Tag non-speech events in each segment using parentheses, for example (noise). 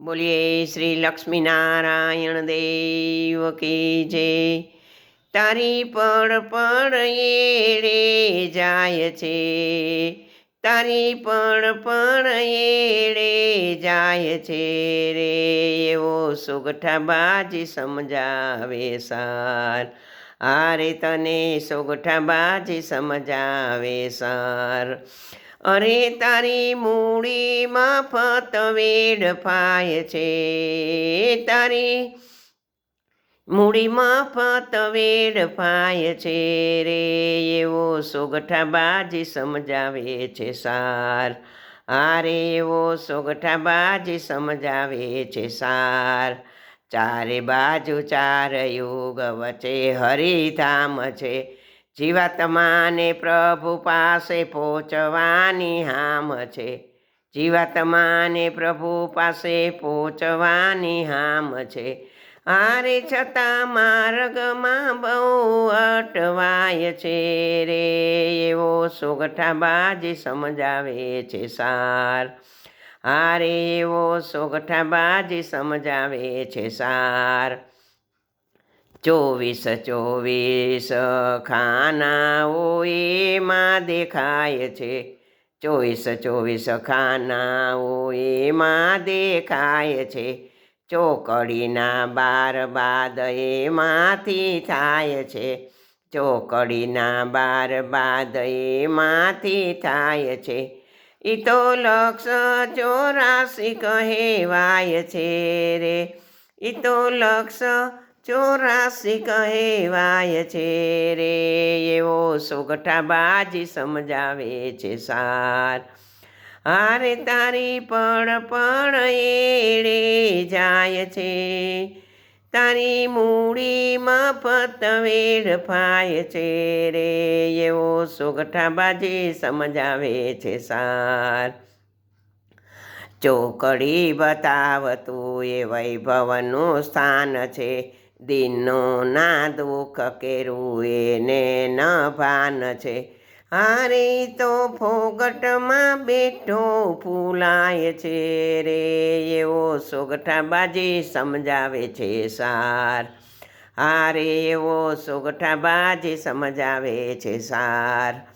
બોલીએ, શ્રી લક્ષ્મીનારાયણ દેવ કી જય. તારી પળ પળ એ રે જાય છે, તારી પળ પળ એ રે જાય છે રે. એવો સુગઠા બાજી સમજાવે સાર આરે તને સોગઠા બાજી સમજાવે સાર. અરે તારી મૂડી મફત વેડફાય છે. તારી મૂડી મફત વેડફાય છે રે, એવો સોગઠા બાજી સમજાવે છે સાર. આરે એવો સોગઠા બાજી સમજાવે છે સાર. ચારે બાજુ ચાર યુગ વચ્ચે હરિધામ છે. જીવાત્માને પ્રભુ પાસે પહોંચવાની હામ છે. જીવાત્માને પ્રભુ પાસે પહોંચવાની હામ છે. આરે છતાં માર્ગમાં બહુ અટવાય છે રે, એવો સોગઠા બાજી સમજાવે છે સાર. આરે એવો સોગઠા બાજી સમજાવે છે સાર. ચોવીસ ચોવીસ ખાનાઓ એમાં દેખાય છે. ચોવીસ ચોવીસ ખાનાઓ એમાં દેખાય છે. ચોકડીના બાર બાદ એમાંથી થાય છે. ચોકડીના બાર બાદ એમાંથી થાય છે. ઈ તો લક્ષ ચોરાસી કહેવાય છે રે. ઈ તો લક્ષ ચોરાસી કહેવાય છે રે, એવો સોગઠા બાજી સમજાવે છે સાર. હારે તારી પણ પણ એડે જાય છે. તારી મૂડી મફત વેડફાય છે રે, એવો સોગઠા બાજી સમજાવે છે સાર. ચોકડી બતાવતું એ વૈભવનું સ્થાન છે. દિનનો ના દુઃખ કેરું એને ન ભાન છે. હારે તો ફોગટમાં બેઠો ફૂલાય છે રે, એવો સોગઠા બાજી સમજાવે છે સાર. હારે એવો સોગઠા બાજી સમજાવે છે સાર.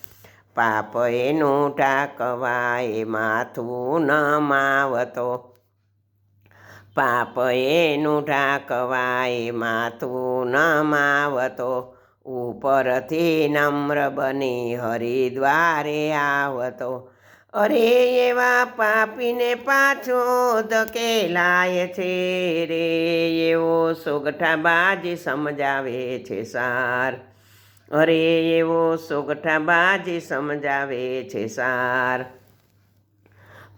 પાપ એનું ટાકવાય માથું ન માવતો. પાપ એનું ઢાંકવાય, માથું ન માવતો ઉપરથી નમ્ર બની હરિદ્વારે આવતો. અરે એવા પાપીને પાછો ધકેલાય છે રે, એવો સોગઠા બાજી સમજાવે છે સાર. અરે એવો સોગઠા બાજી સમજાવે છે સાર.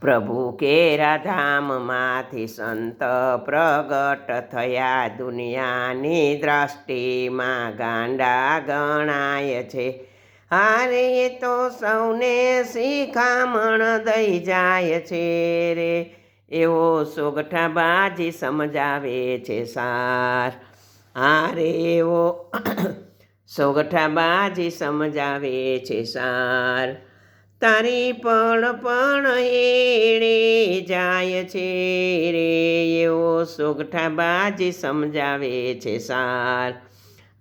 પ્રભુ કેરા ધામમાંથી સંત પ્રગટ થયા. દુનિયાની દ્રષ્ટિમાં ગાંડા ગણાય છે. હારે તો સૌને શિખામણ દઈ જાય છે રે. એવો સોગઠા બાજી સમજાવે છે સાર. હારે એવો (coughs) સોગઠા બાજી સમજાવે છે સાર. તારી પણ પણ એડે જાય છે રે, એવો સોગઠા બાજી સમજાવે છે સાર.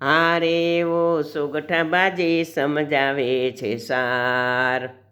હારે એવો સોગઠા બાજી સમજાવે છે સાર.